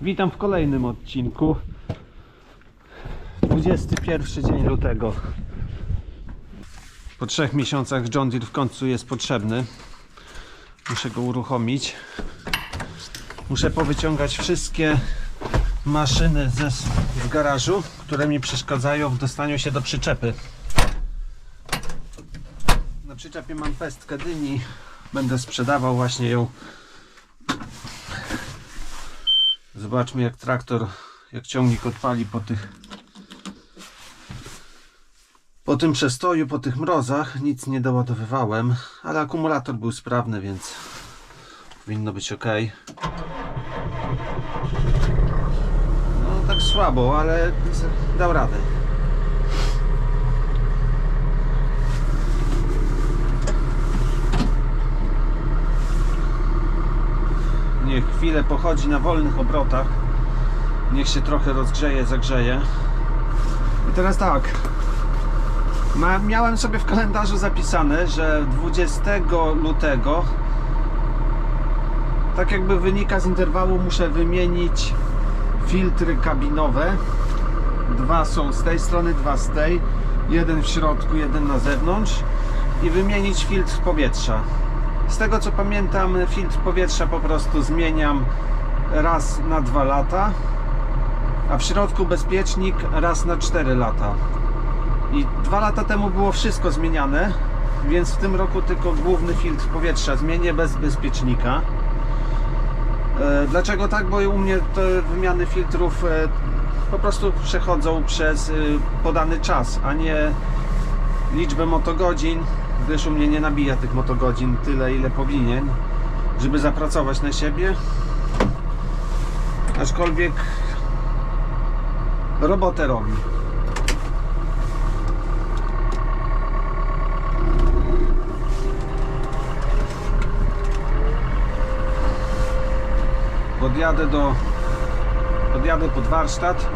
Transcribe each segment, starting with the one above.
Witam w kolejnym odcinku. 21 dzień lutego. Po trzech miesiącach John Deere w końcu jest potrzebny. Muszę go uruchomić. Muszę powyciągać wszystkie maszyny ze, z garażu, które mi przeszkadzają w dostaniu się do przyczepy. Na przyczepie mam pestkę dyni. Będę sprzedawał właśnie ją. Zobaczmy jak traktor, jak ciągnik odpali po tych po tym przestoju, po tych mrozach nic nie doładowywałem, ale akumulator był sprawny, więc powinno być ok. No tak słabo, ale dał radę. Niech chwilę pochodzi na wolnych obrotach. Niech się trochę rozgrzeje, zagrzeje. I teraz tak. Miałem sobie w kalendarzu zapisane, że 20 lutego, tak jakby wynika z interwału, muszę wymienić filtry kabinowe. Dwa są z tej strony, dwa z tej. Jeden w środku, jeden na zewnątrz. I wymienić filtr powietrza. Z tego co pamiętam, filtr powietrza po prostu zmieniam raz na dwa lata, a w środku bezpiecznik raz na 4 lata. I dwa lata temu było wszystko zmieniane, więc w tym roku tylko główny filtr powietrza zmienię bez bezpiecznika. E, Dlaczego tak? Bo u mnie te wymiany filtrów e, po prostu przechodzą przez e, podany czas, a nie liczbę motogodzin, gdyż u mnie nie nabija tych motogodzin tyle, ile powinien, żeby zapracować na siebie. Aczkolwiek robotę robi. Podjadę do podjadę pod warsztat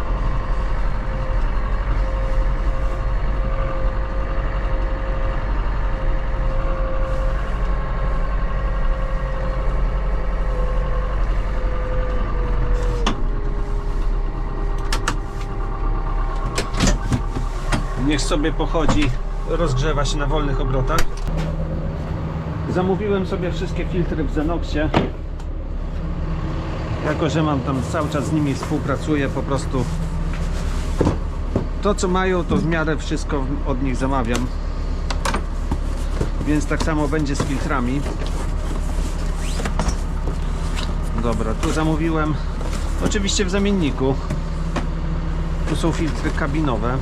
Niech sobie pochodzi, rozgrzewa się na wolnych obrotach. Zamówiłem sobie wszystkie filtry w Zenoxie. Jako, że mam tam cały czas z nimi współpracuję, po prostu to co mają, to w miarę wszystko od nich zamawiam. Więc tak samo będzie z filtrami. Dobra, tu zamówiłem oczywiście w zamienniku. Tu są filtry kabinowe.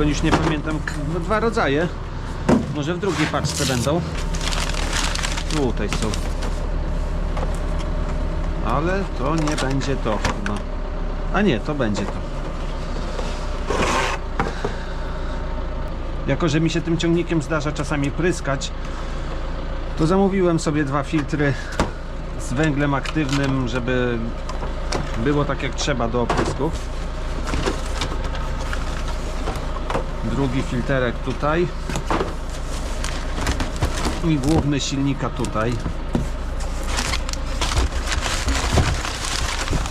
Tylko już nie pamiętam, no dwa rodzaje. Może w drugiej paczce będą. Tutaj są. Ale to nie będzie to chyba. A nie, to będzie to. Jako, że mi się tym ciągnikiem zdarza czasami pryskać, to zamówiłem sobie dwa filtry z węglem aktywnym, żeby było tak jak trzeba do oprysków. Drugi filterek tutaj i główny silnika tutaj.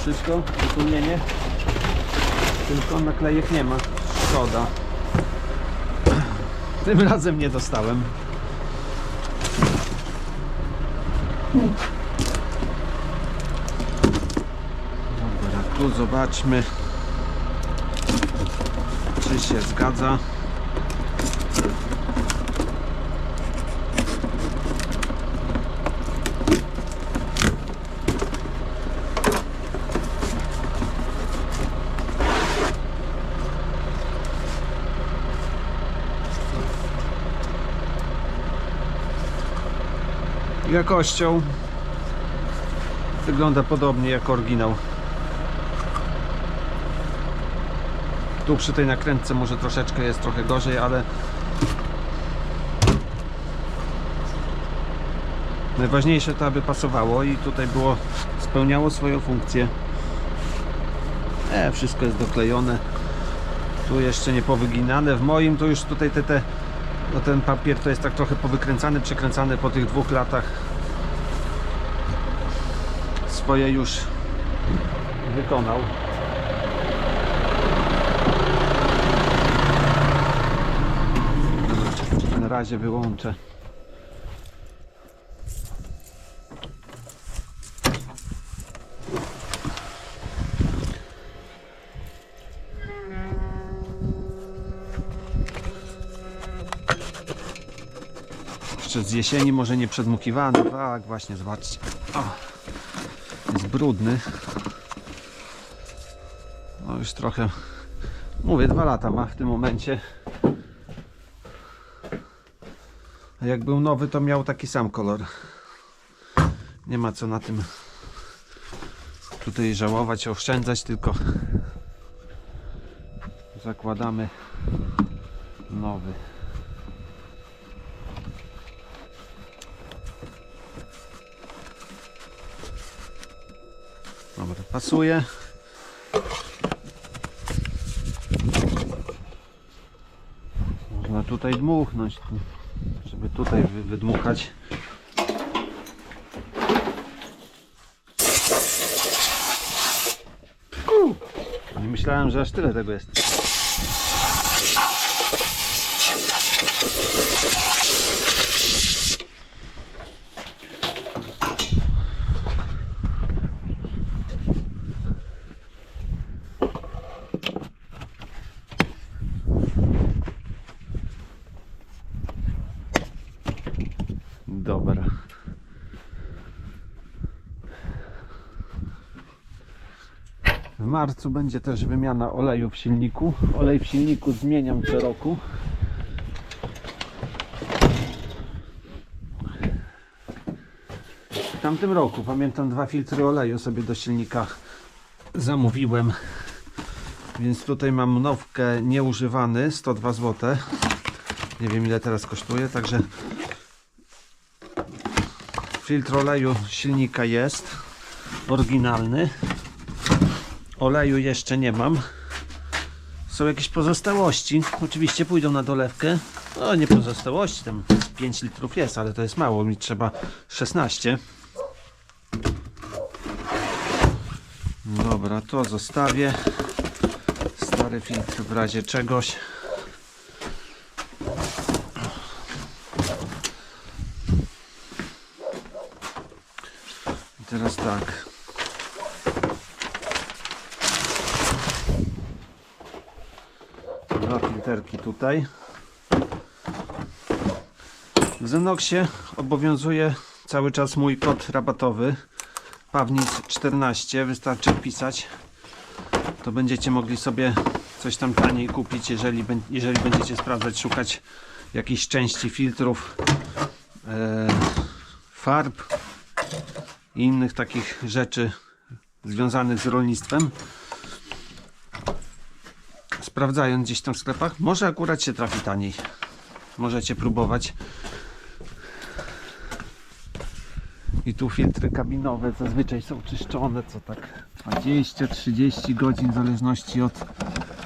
Wszystko? Wypełnienie? Tylko naklejek nie ma. Szkoda. Tym razem nie dostałem. Dobra, tu zobaczmy, czy się zgadza. Jakością wygląda podobnie jak oryginał. Tu przy tej nakrętce może troszeczkę jest trochę gorzej, ale najważniejsze to aby pasowało i tutaj było spełniało swoją funkcję. E, wszystko jest doklejone. Tu jeszcze nie powyginane. W moim to już tutaj te, te No ten papier to jest tak trochę powykręcany, przekręcany po tych dwóch latach. Swoje już wykonał. Na razie wyłączę. Jeszcze z jesieni może nie przedmukiwany. Tak, właśnie, zobaczcie. O, jest brudny. No już trochę, mówię, dwa lata ma w tym momencie. A jak był nowy, to miał taki sam kolor. Nie ma co na tym tutaj żałować, oszczędzać, tylko zakładamy nowy. Dobra, pasuje. Można tutaj dmuchnąć, żeby tutaj wy- wydmuchać. Nie myślałem, że aż tyle tego jest. Dobra. W marcu będzie też wymiana oleju w silniku. Olej w silniku zmieniam co roku. W tamtym roku, pamiętam, dwa filtry oleju sobie do silnika zamówiłem. Więc tutaj mam nowkę nieużywany, 102 zł. Nie wiem ile teraz kosztuje, także filtr oleju silnika jest oryginalny. Oleju jeszcze nie mam. Są jakieś pozostałości. Oczywiście pójdą na dolewkę. No nie pozostałości, tam 5 litrów jest, ale to jest mało. Mi trzeba 16. Dobra, to zostawię. Stary filtr w razie czegoś. I teraz tak. Tutaj. W Zenoxie obowiązuje cały czas mój kod rabatowy Pawnic 14. Wystarczy wpisać. To będziecie mogli sobie coś tam taniej kupić, jeżeli, jeżeli będziecie sprawdzać, szukać jakichś części filtrów, e, farb i innych takich rzeczy związanych z rolnictwem. Sprawdzając gdzieś tam w sklepach, może akurat się trafi taniej. Możecie próbować. I tu filtry kabinowe zazwyczaj są czyszczone co tak 20-30 godzin w zależności od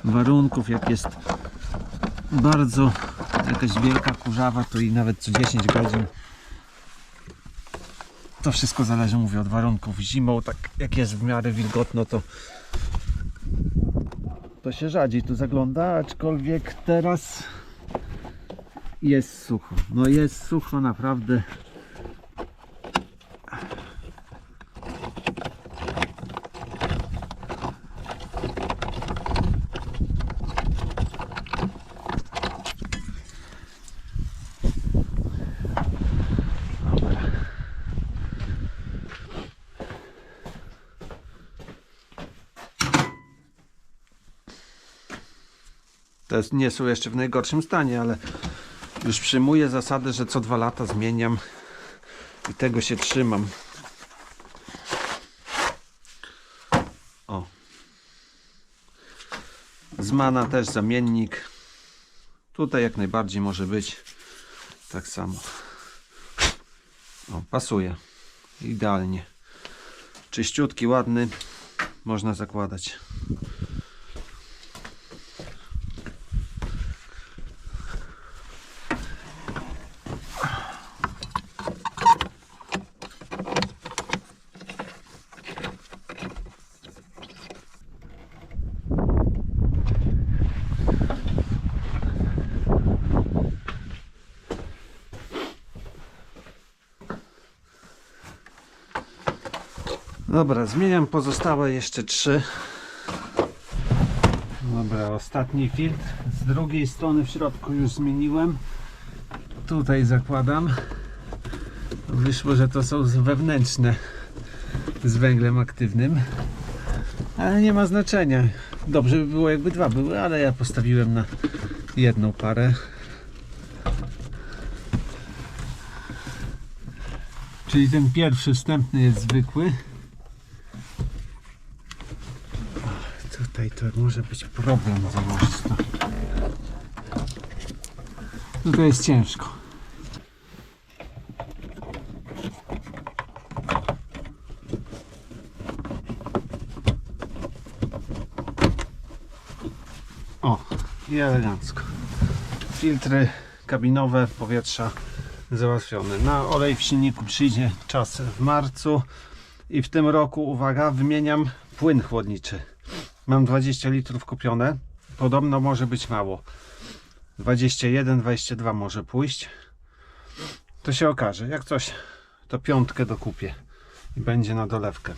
warunków. Jak jest bardzo jakaś wielka kurzawa, to i nawet co 10 godzin to wszystko zależy, mówię, od warunków. Zimą, tak jak jest w miarę wilgotno, to to się rzadziej tu zagląda, aczkolwiek teraz jest sucho. No jest sucho naprawdę. Te nie są jeszcze w najgorszym stanie, ale już przyjmuję zasadę, że co dwa lata zmieniam i tego się trzymam. O. Zmana też zamiennik. Tutaj jak najbardziej może być tak samo. O, pasuje. Idealnie. Czyściutki, ładny. Można zakładać. Dobra, zmieniam pozostałe jeszcze trzy. Dobra, ostatni filtr. Z drugiej strony w środku już zmieniłem. Tutaj zakładam. Wyszło, że to są wewnętrzne z węglem aktywnym. Ale nie ma znaczenia. Dobrze by było jakby dwa były, ale ja postawiłem na jedną parę. Czyli ten pierwszy wstępny jest zwykły. Ach, Tutaj to może być problem założyć to. Tutaj jest ciężko. O, i elegancko. Filtry kabinowe powietrza załatwione. Na olej w silniku przyjdzie czas w marcu i w tym roku, uwaga, wymieniam płyn chłodniczy. Mam 20 litrów kupione. Podobno może być mało. 21, 22 może pójść. To się okaże. Jak coś, to piątkę dokupię i będzie na dolewkę.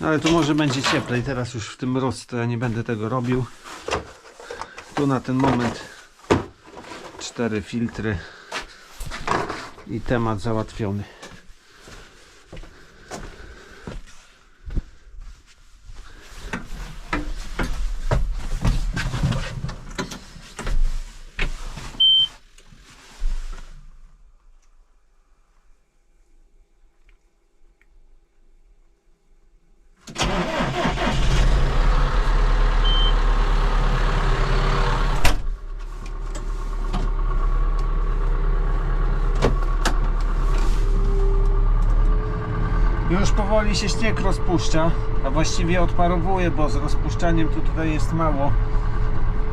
No, Ale tu może będzie cieplej. Teraz już w tym mróz to ja nie będę tego robił. Tu na ten moment cztery filtry i temat załatwiony. Powoli się śnieg rozpuszcza, a właściwie odparowuje, bo z rozpuszczaniem tu tutaj jest mało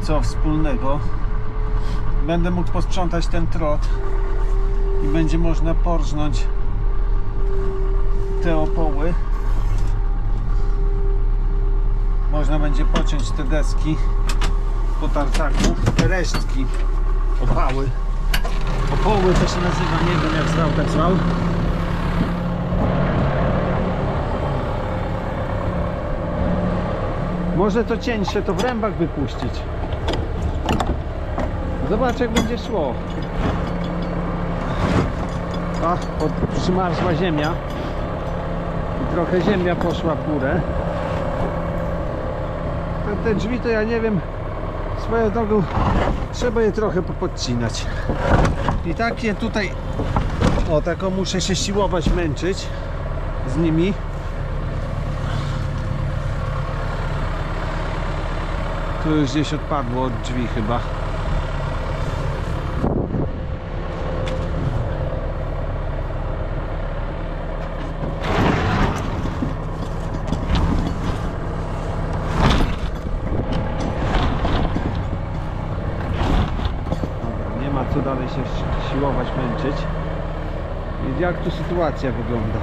co wspólnego. Będę mógł posprzątać ten trot i będzie można porżnąć te opoły. Można będzie pociąć te deski po tartaku, te resztki, opały. Opoły to się nazywa, nie wiem jak zwał, tak zwał. Może to cieńsze to w rębach wypuścić. Zobacz jak będzie szło. A, pod, przymarzła ziemia. I trochę ziemia poszła w górę. Te, te drzwi to ja nie wiem. Swoją drogą trzeba je trochę popodcinać. I takie tutaj o taką muszę się siłować, męczyć z nimi. Tu gdzieś odpadło od drzwi chyba. Nie ma co dalej się si- siłować, męczyć. I jak tu sytuacja wygląda?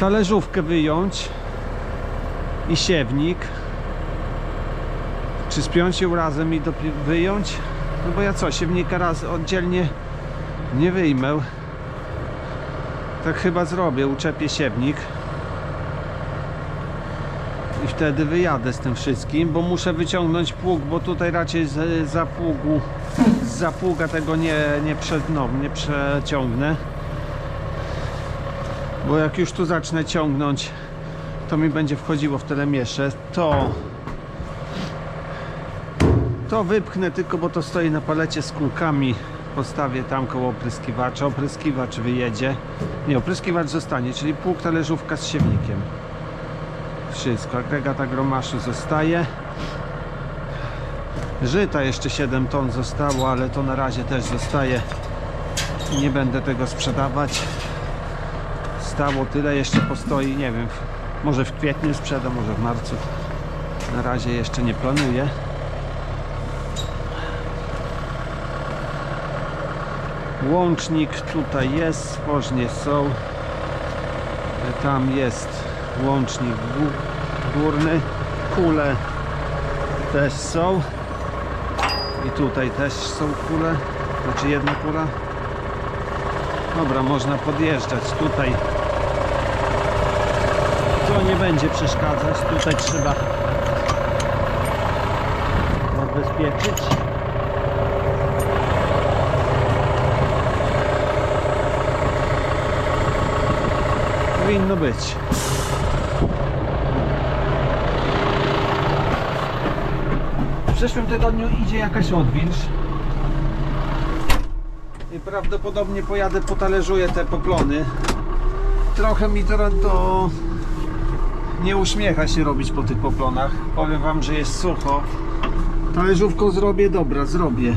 Talerzówkę wyjąć i siewnik. Czy spiąć ją razem i wyjąć? No bo ja co, siewnika raz oddzielnie nie wyjmę. Tak chyba zrobię, uczepię siewnik. I wtedy wyjadę z tym wszystkim, bo muszę wyciągnąć pług, bo tutaj raczej z zapługu, z zapługa tego nie, nie, prze, no, nie przeciągnę. Bo jak już tu zacznę ciągnąć to mi będzie wchodziło w telemiesze, to to wypchnę tylko, bo to stoi na palecie z kulkami. Postawię tam koło opryskiwacza. Opryskiwacz wyjedzie. Nie, opryskiwacz zostanie, czyli pług talerzówka z siewnikiem. Wszystko. Agregat agromaszu zostaje. Żyta jeszcze 7 ton zostało, ale to na razie też zostaje. Nie będę tego sprzedawać. Stało tyle, jeszcze postoi, nie wiem, może w kwietniu sprzedam, może w marcu. Na razie jeszcze nie planuję. Łącznik tutaj jest, spożnie są. Tam jest łącznik gó- górny. kule też są. I tutaj też są kule. Znaczy jedna kula. Dobra, można podjeżdżać tutaj. To nie będzie przeszkadzać. Tutaj trzeba zabezpieczyć. Powinno być. W przyszłym tygodniu idzie jakaś odwilż. I prawdopodobnie pojadę, potalerzuję te poplony. Trochę mi to, nie uśmiecha się robić po tych poplonach. Powiem wam, że jest sucho. Talerzówką zrobię, dobra, zrobię.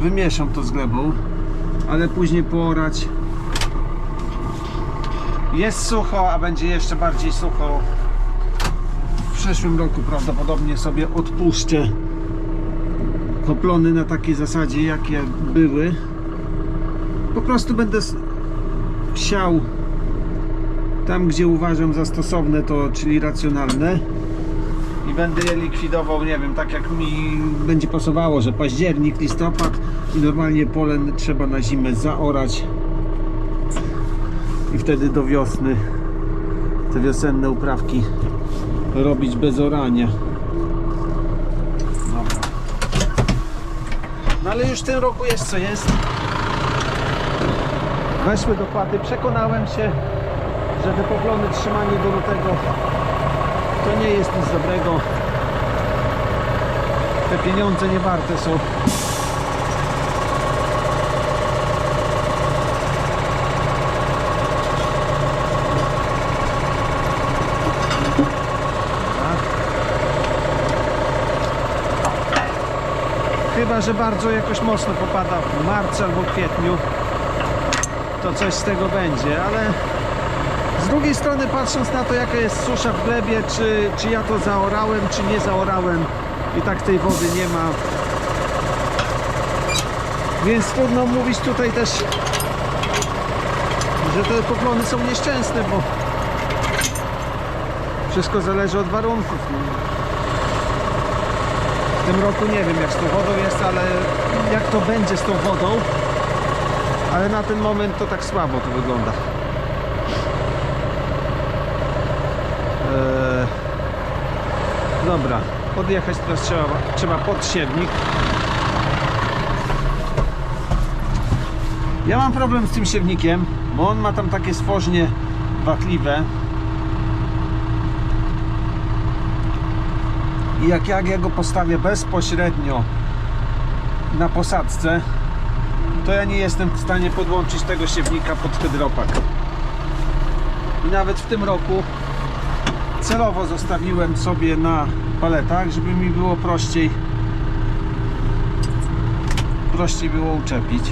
Wymieszam to z glebą, ale później poorać. Jest sucho, a będzie jeszcze bardziej sucho. W przyszłym roku prawdopodobnie sobie odpuszczę poplony na takiej zasadzie, jakie były. Po prostu będę siał tam, gdzie uważam za stosowne to, czyli racjonalne i będę je likwidował, nie wiem, tak jak mi będzie pasowało, że październik, listopad i normalnie pole trzeba na zimę zaorać i wtedy do wiosny te wiosenne uprawki robić bez orania. Dobra. No ale już w tym roku jest co jest. Weszły dopłaty. Przekonałem się, że te trzymanie do lutego to nie jest nic dobrego. Te pieniądze nie warte są. Chyba, że bardzo jakoś mocno popada w marcu albo kwietniu, to coś z tego będzie, ale z drugiej strony patrząc na to jaka jest susza w glebie, czy, czy ja to zaorałem, czy nie zaorałem i tak tej wody nie ma. Więc trudno mówić tutaj też, że te poplony są nieszczęsne, bo wszystko zależy od warunków. W tym roku nie wiem jak z tą wodą jest, ale jak to będzie z tą wodą, ale na ten moment to tak słabo to wygląda. Eee, dobra, podjechać teraz trzeba, trzeba pod siewnik. Ja mam problem z tym siewnikiem, bo on ma tam takie stworznie watliwe. I jak, jak ja go postawię bezpośrednio na posadzce, to ja nie jestem w stanie podłączyć tego siewnika pod hydropak. I nawet w tym roku celowo zostawiłem sobie na paletach, żeby mi było prościej prościej było uczepić.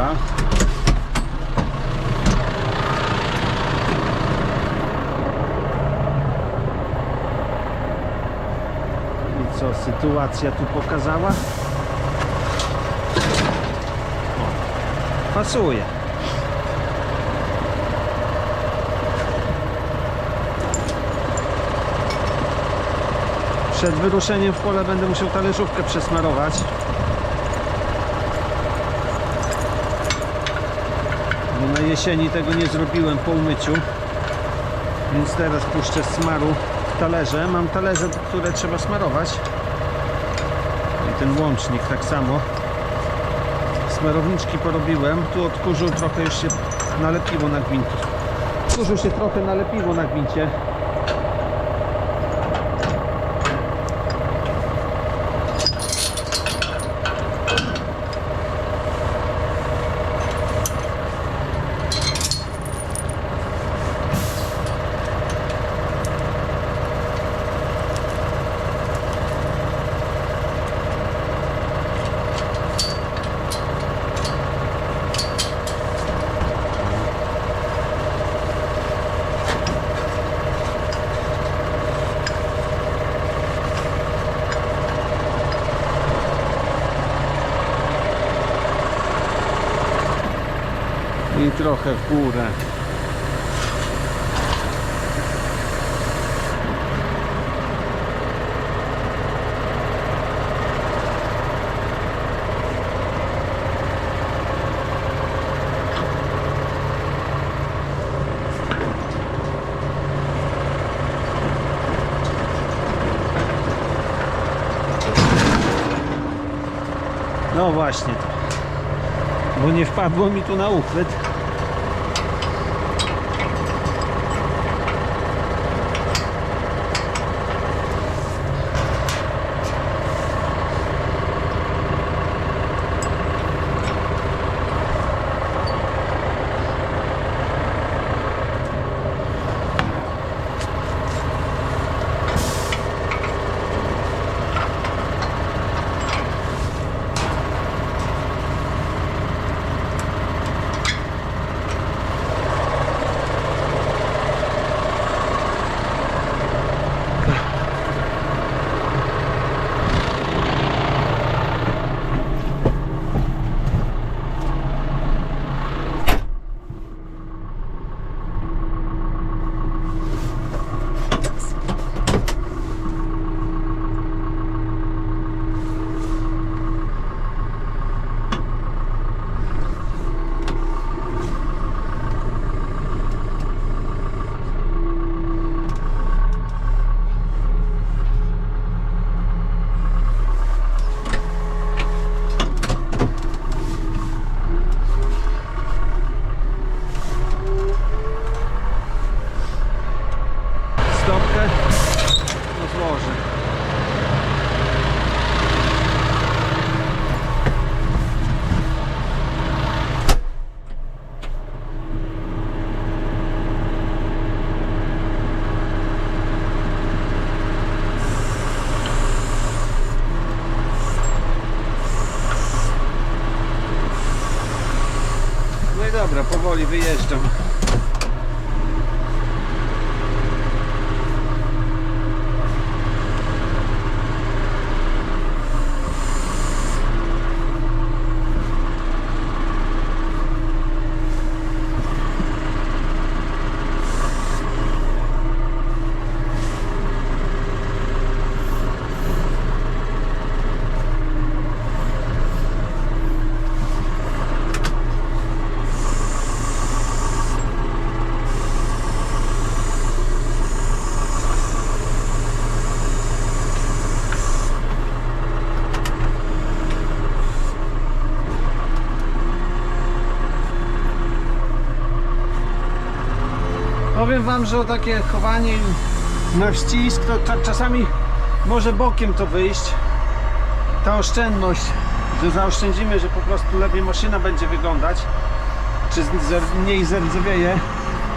Dobra. I co sytuacja tu pokazała? O, pasuje. Przed wyruszeniem w pole będę musiał talerzówkę przesmarować. Bo na jesieni tego nie zrobiłem po umyciu. Więc teraz puszczę smaru talerze. Mam talerze, które trzeba smarować. I ten łącznik tak samo. Smarowniczki porobiłem. Tu od kurzu trochę już się nalepiło na gwint. Kurzu się trochę nalepiło na gwincie. Trochę w górę. No właśnie. Bo nie wpadło mi tu na uchwyt. Powoli wyjeżdżam. Powiem wam, że takie chowanie na ścisk to cza- czasami może bokiem to wyjść. Ta oszczędność, że zaoszczędzimy, że po prostu lepiej maszyna będzie wyglądać, czy mniej zerdzewieje,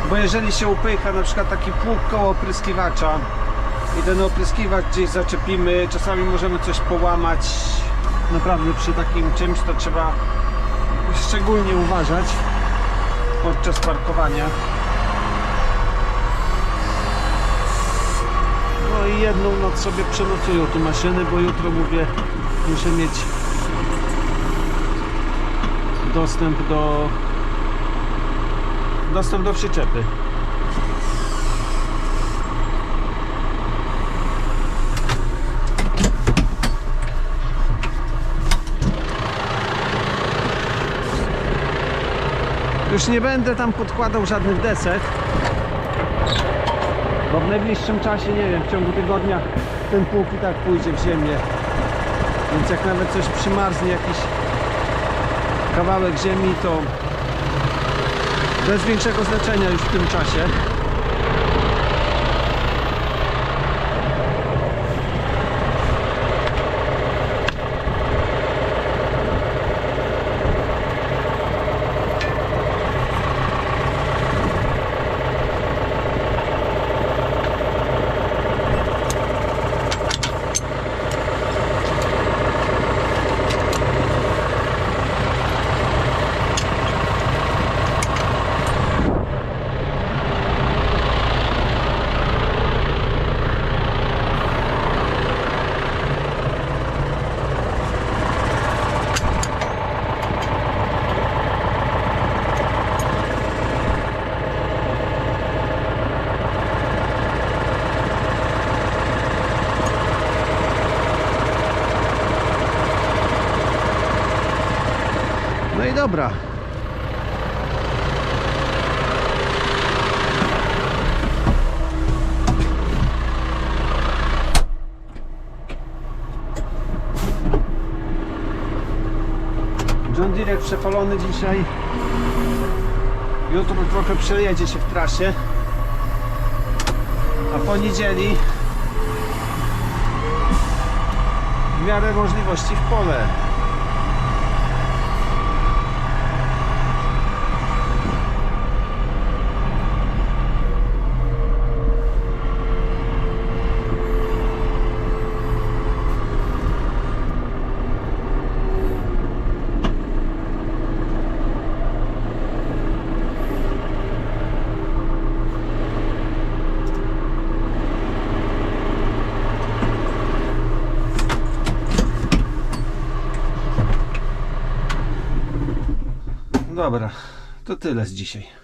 bo jeżeli się upycha na przykład taki pług koło opryskiwacza i ten opryskiwacz gdzieś zaczepimy, czasami możemy coś połamać. Naprawdę przy takim czymś to trzeba szczególnie uważać podczas parkowania. No i jedną noc sobie przenocują tu maszyny, bo jutro mówię, muszę mieć dostęp do dostęp do przyczepy. Już nie będę tam podkładał żadnych desek. Bo w najbliższym czasie, nie wiem, w ciągu tygodnia ten pług i tak pójdzie w ziemię. Więc jak nawet coś przymarznie, jakiś kawałek ziemi, to bez większego znaczenia już w tym czasie. John Deere przepalony dzisiaj. Jutro trochę przejedzie się w trasie. A po niedzieli w miarę możliwości w pole. Dobra, to tyle z dzisiaj.